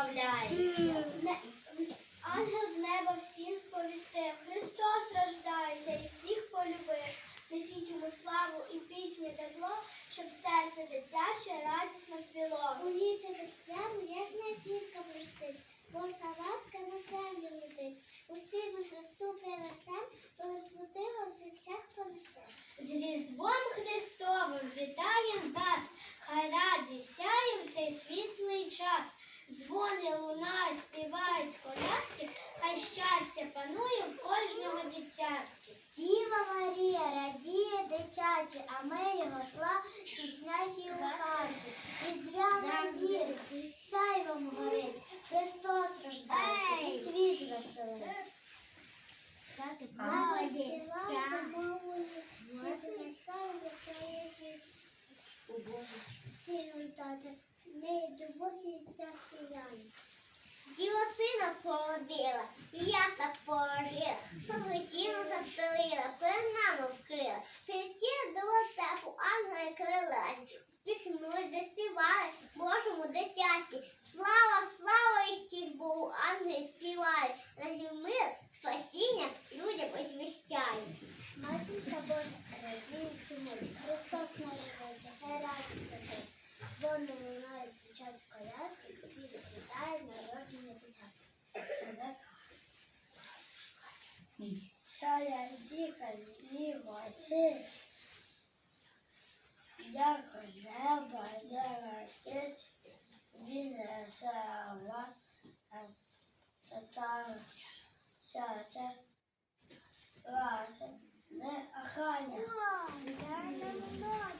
прославляється. Ангел з неба всім сповістив, Христос рождається і всіх полюбив. Несіть йому славу і пісні тепло, щоб серце дитяче радісно цвіло. У віцями скляву ясна сітка простить, боса ласка на землю летить. Усім Христу принесем, полетвотила в серцях понесе. З різдвом Христовим вітаєм вас, хай раді сяє в цей світлий час. Дзвони лунають, співають колядки, хай щастя панує в кожного дитятки. Діва Марія радіє дитячі, а ми його слав піснях у хаті. Різдвяна зірка, сяйвом горить, Христос рождається і світ веселить. Молоді, Сину тата, ми дубосі та сіяємо. Діва сина породила, ясла порила, сіну застелила, перед вкрила, прилетіли до вертепу, ангели крилаті, впіхнули, заспівали Божому дитяті. Слава, слава і стіль Богу, ангели співають, на мир, спасіння людям освящає. Матінка Божа, цьому, Христос народився, радість. Вони лунають, звучать колядки, співи вітає народження дитя. Сяя діка ліва сись, як неба золотись, він несе вас, та серце вас Не охраня.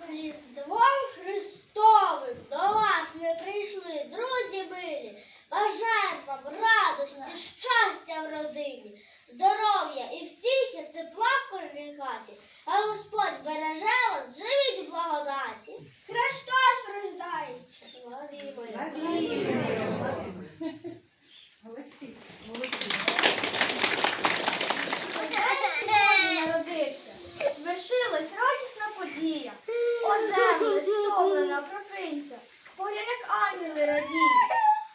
З Різдвом Христовим до вас ми прийшли, друзі милі. Бажаємо вам радості, щастя в родині, здоров'я і втіхи, тепла в кожній хаті. А Господь береже вас, живіть в благодаті. Христос рождається. Славімо. Молодці, молодці. Народився. Звершилась радісна подія. О земле стомлена прокинься, поля як ангели радіють.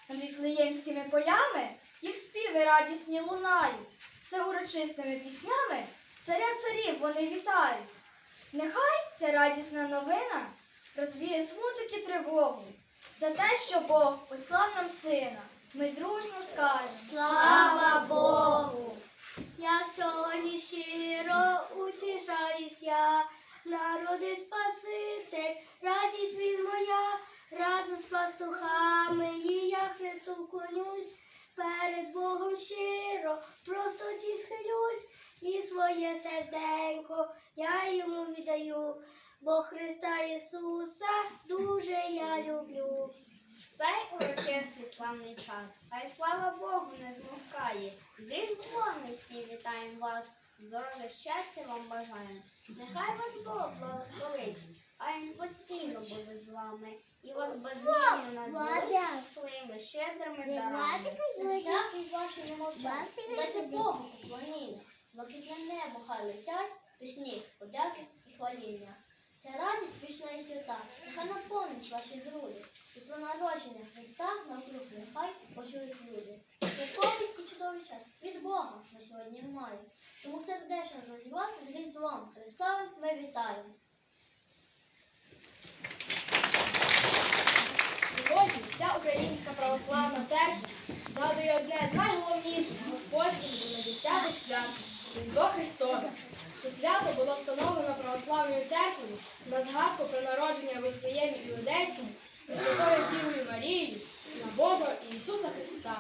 Віфлеємськими полями їх співи радісні лунають. Це урочистими піснями царя царів вони вітають. Нехай ця радісна новина розвіє смуток і тривогу. За те, що Бог послав нам сина, ми дружно скажемо Слава Богу! Як сьогодні щиро утішаюсь я, народи Спаситель, радість він моя, разом з пастухами, і я Христу вклонюсь, перед Богом щиро, просто ті схилюсь, і своє серденько я йому віддаю, бо Христа Ісуса дуже я люблю. Цей урочистий славний час, хай слава Богу не змовкає. З Різдвом ми всі вітаємо вас, здоров'я, щастя вам бажаємо. Нехай вас Бог благословить, а він постійно буде з вами і вас безмірно наділить своїми щедрими дарами. Ваші не дайте Богу поклоніння, блакитне небо хай летять, пісні, подяки і хваління. Ця радість вічна і свята, нехай наповнить ваші груди. І про народження Христа навкруг нехай почують люди. Святковий і чудовий час від Бога ми сьогодні маємо. Тому сердечно раді вас з Різдвом Христовим ми вітаємо. Сьогодні вся українська православна церква згадує одне з найголовніших господських десятих свят Різдво Христове. Це свято було встановлено православною церквою на згадку про народження в Вифлеємі Іудейському Пресвятою Дівою Марією, Сина Божого і Ісуса Христа.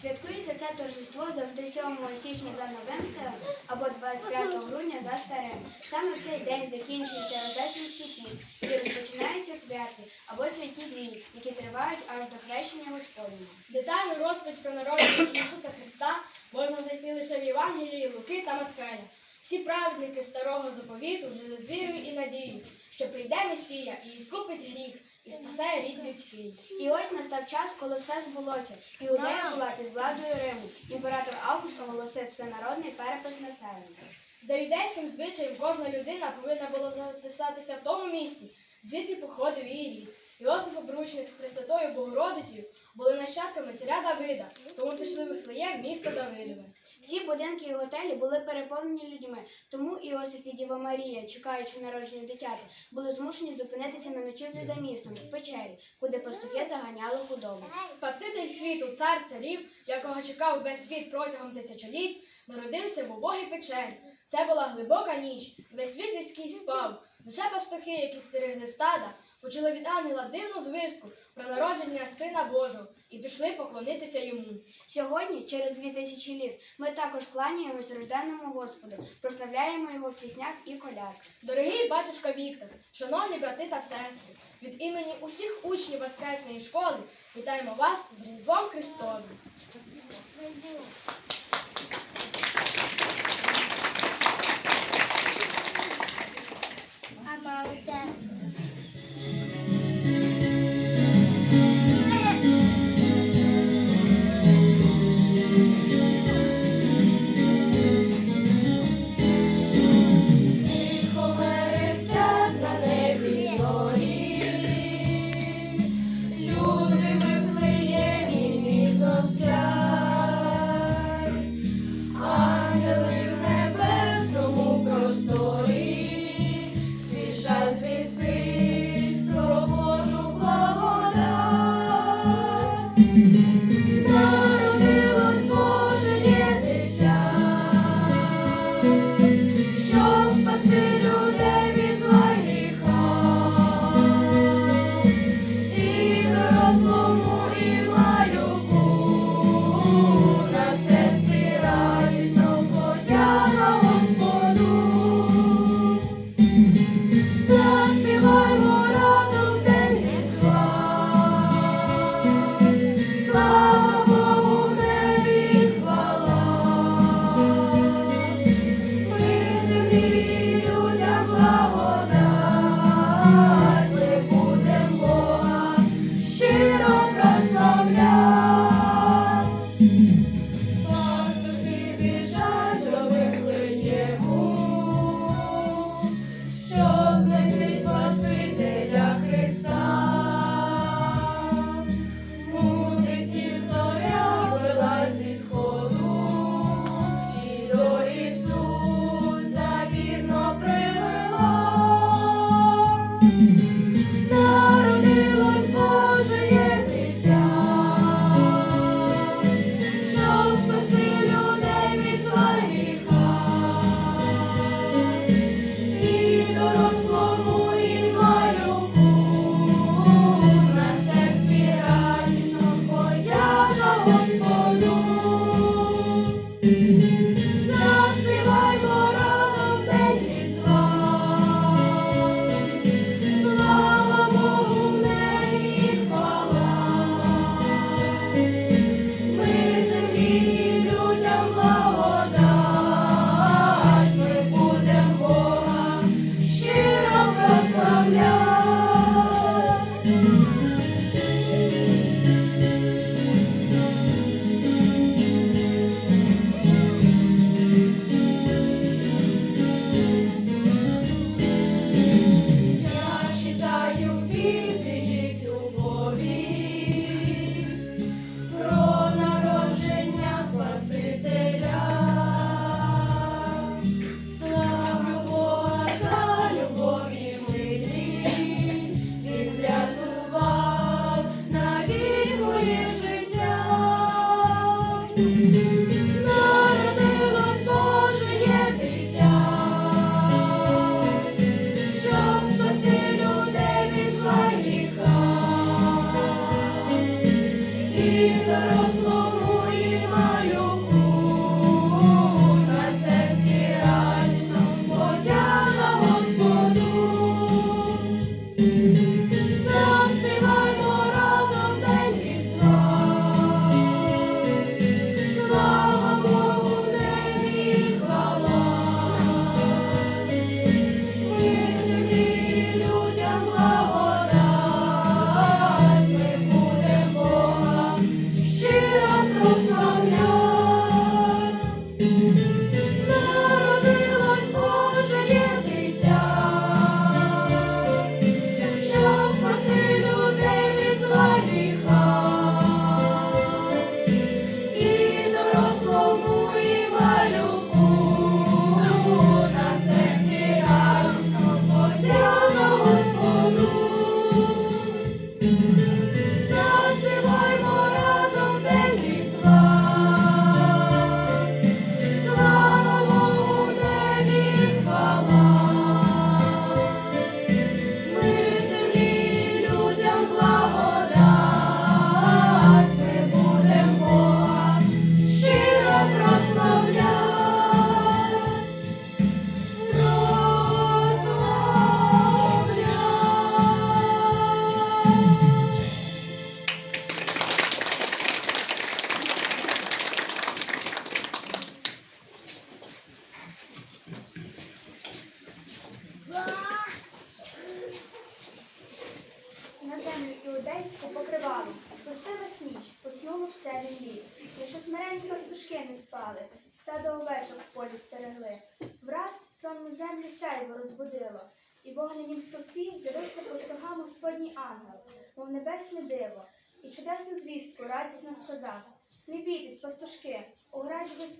Святкується це торжество завжди 7 січня за новим стилем або 25 грудня за старим. Саме в цей день закінчується Рождественський піст і розпочинаються святки або святі дні, які тривають аж до хрещення Господнього. Детальну розповідь про народження Ісуса Христа можна знайти лише в Євангелії Луки та Матфея. Всі праведники старого заповіту жили з вірою і надією, що прийде Месія і іскупить гріх, і спасе рід людський. І ось настав час, коли все збулося. і Іудея була під владою Риму. Імператор Август оголосив всенародний перепис населення. За юдейським звичаєм кожна людина повинна була записатися в тому місті, звідки походив її рід. Йосип Обручник з Пресвятою Богородицею були нащадками царя Давида, тому пішли в Вифлеєм, місто Давидове. Всі будинки і готелі були переповнені людьми, тому Іосиф і Діва Марія, чекаючи народження дитяти, були змушені зупинитися на ночівлю за містом в печері, куди пастухи заганяли худобу. Спаситель світу, цар царів, якого чекав весь світ протягом тисячоліть, народився в убогій печері. Це була глибока ніч, весь світ людський спав. Лише пастухи, які стерегли стада, почули від ангела дивну звістку про народження Сина Божого і пішли поклонитися йому. Сьогодні, через дві тисячі літ, ми також кланяємось рожденному Господу, прославляємо його в піснях і колядках. Дорогий батюшка Віктор, шановні брати та сестри, від імені усіх учнів Воскресної школи вітаємо вас з Різдвом Христовим. А мама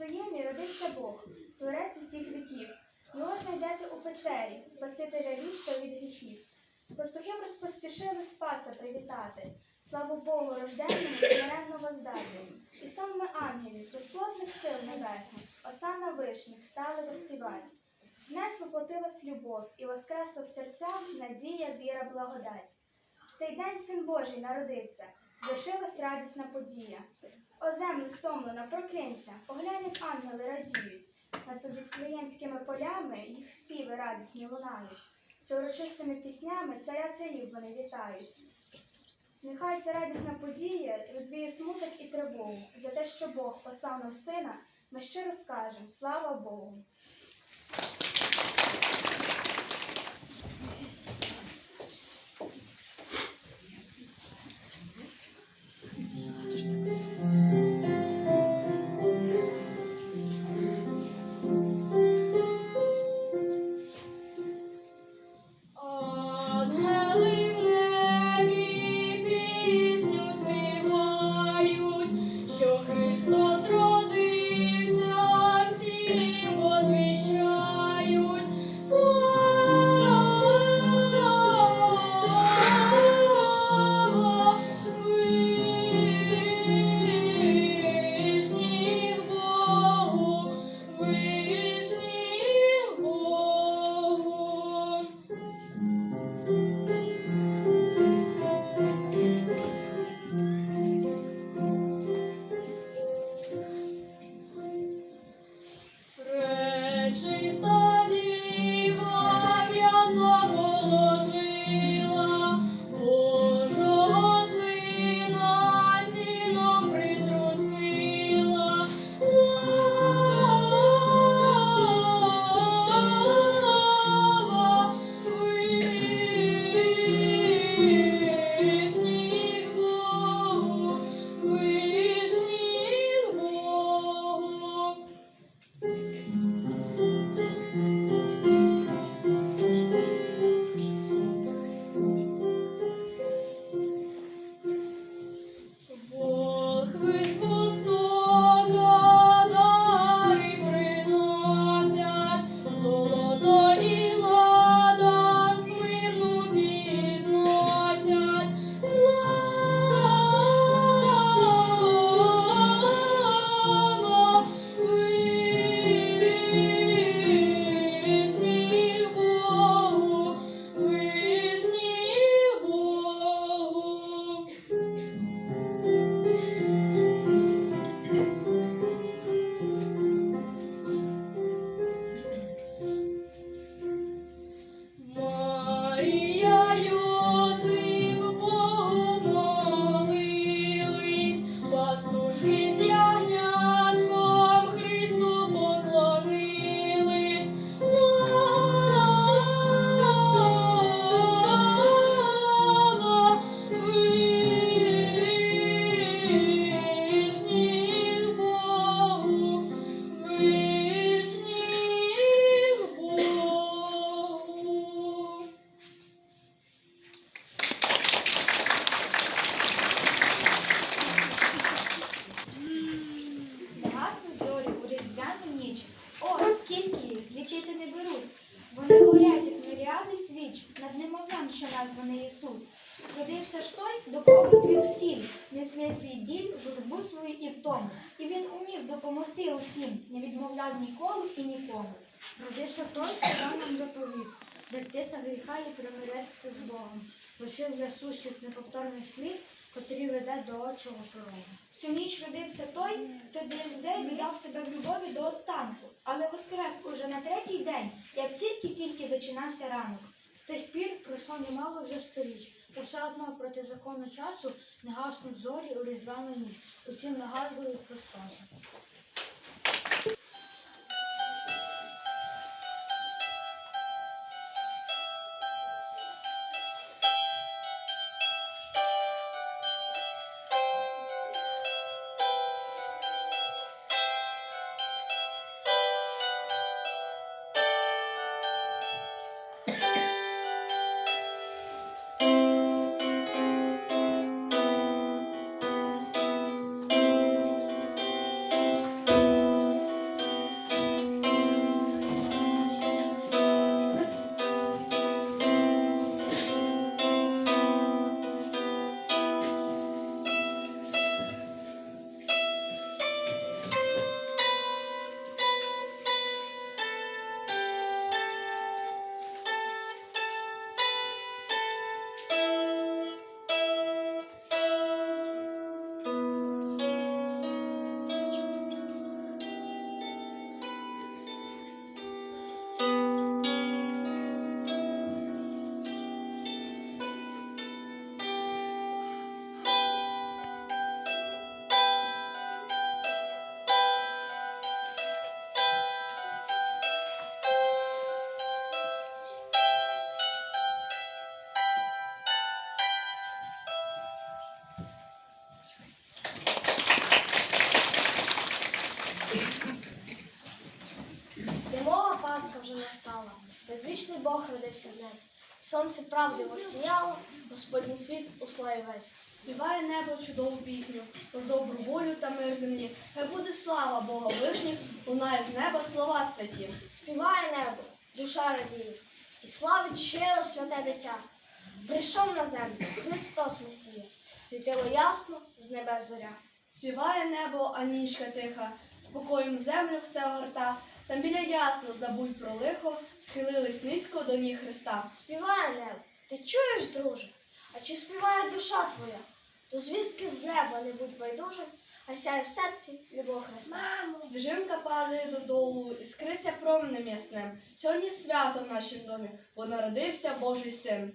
Вифлеємі родився Бог, творець усіх віків. Його знайдете у печері, Спасителя людства від гріхів. Пастухи поспішили Спаса привітати. Славу Богу, рожденному, смиренно воздати. І сонми ангелів, безплотних сил небесних, осана вишніх стали воспівать. Днес воплотилась любов і воскресла в серцях надія, віра, благодать. В цей день син Божий народився, звершилась радісна подія. О землю стомлена, прокинься, поглянь, ангели радіють. Над Віфлеємськими полями їх співи радісні лунають. З урочистими піснями царя царів вони вітають. Нехай ця радісна подія розвіє смуток і тривогу. За те, що Бог послав нам сина, ми щиро скажемо слава Богу. Той, до кого світ звідусіль несли свій біль, журбу свою і втому. І він умів допомогти усім, не відмовляв ніколи і нікому. Родився той, що дав нам заповіт, зайтися гріха і примиритися з Богом. Лишив для сущих неповторний слід, котрий веде до отчого порогу. В цю ніч родився той, хто для людей віддав себе в любові до останку, але воскрес уже на третій день, як тільки-тільки зачинався ранок. З тих пір пройшло немало вже сторіч, та все одно проти закону часу не гаснуть зорі у різдвяну ніч. Усім нагадують про Спаса. Бог родився в нас. Сонце правди осіяло, Господній світ у славі весь. Співає небо чудову пісню про добру волю та мир землі. Хай буде слава Бога вишніх, лунає з неба слова святі. Співає небо, душа радіє, і славить щиро святе дитя. Прийшов на землю Христос Месія, світило ясно, з небес зоря. Співає небо, а нічка тиха, спокоєм землю все огорта. Там біля ясел забудь про лихо, схилились низько до ніг Христа. Співає небо, ти чуєш, друже? А чи співає душа твоя? До звістки з неба не будь байдужим, а сяє в серці любов Христа. Сніжинка падає додолу, іскриться променем ясним. Сьогодні свято в нашім домі, бо народився Божий син.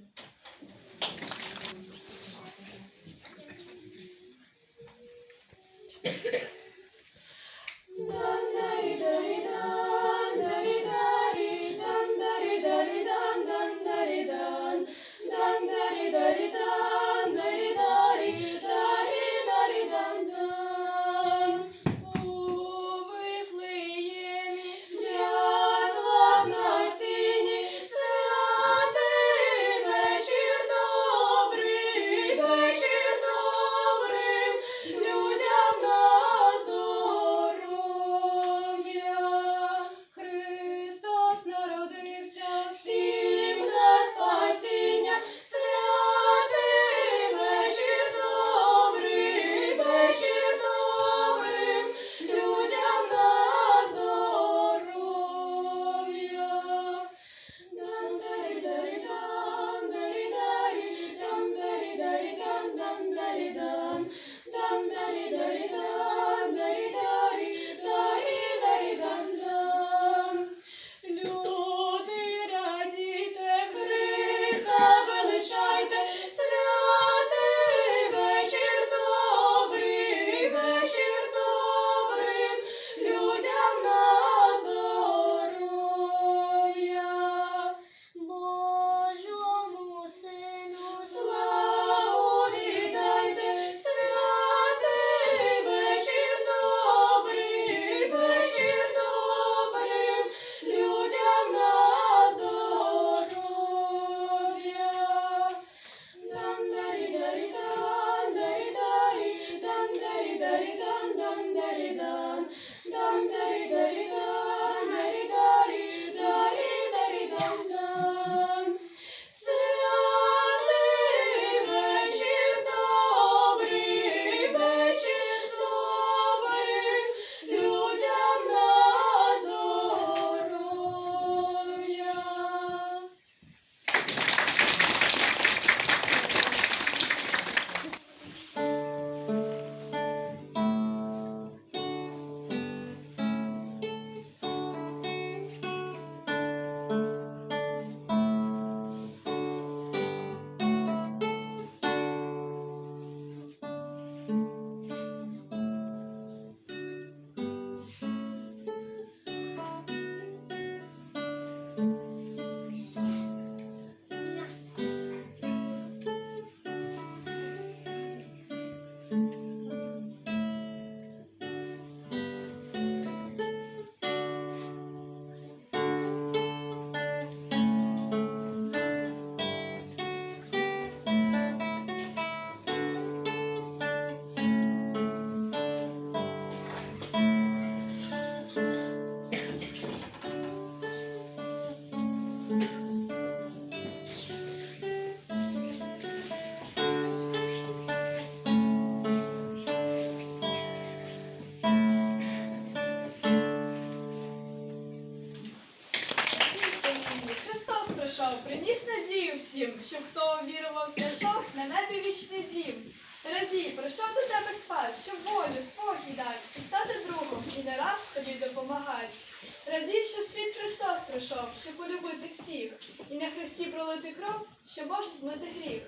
Пролити кров, що може змити гріх.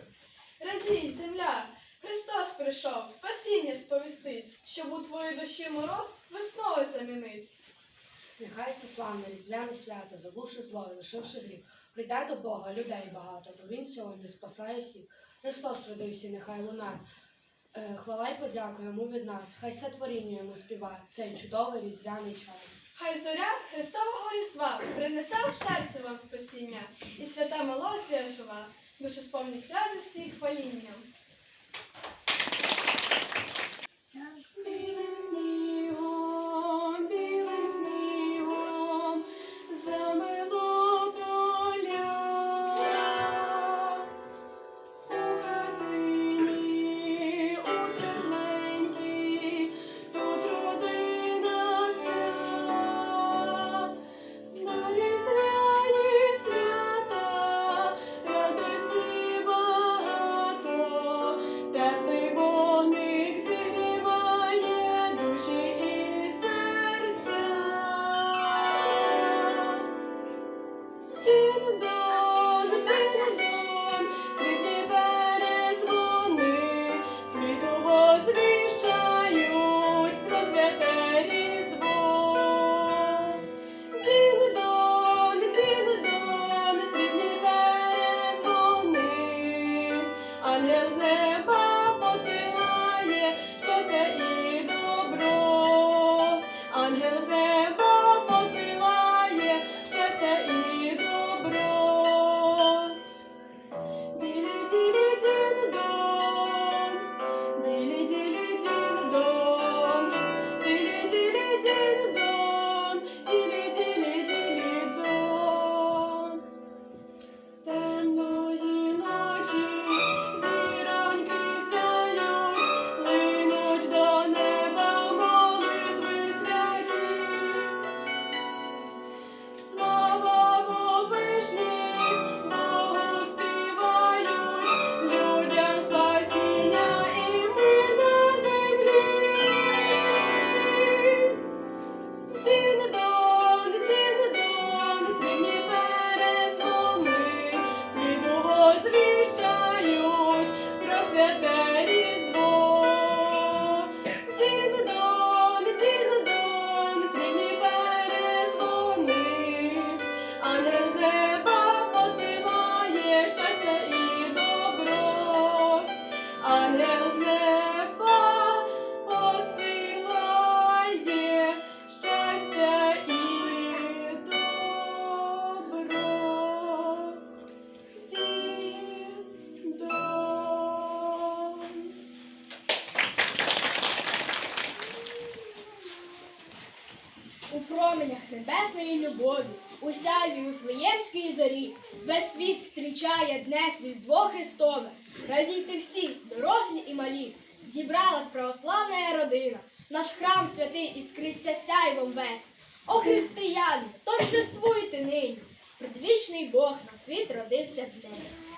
Радій, земля, Христос прийшов, спасіння сповістить, щоб у твоїй душі мороз весною замінить. Нехай це славне різдвяне свято, забувши зло лишивши гріх. Прийде до Бога людей багато, бо Він сьогодні спасає всіх. Христос родився, нехай лунає. Е, Хвала й подяка йому від нас. Хай все творіння йому співає. Цей чудовий різдвяний час. Хай зоря Христового Різдва принесе в серце вам спасіння і свята молодця жива, душа сповність радості і хвалінням. небесної любові, усяві сяві зорі, весь світ зустрічає днес Різдво Христове. Радійте всі, дорослі і малі, зібралась православна родина, наш храм святий і скриття сяйвом весь. О християни, торжествуйте нині, предвічний Бог на світ родився днес.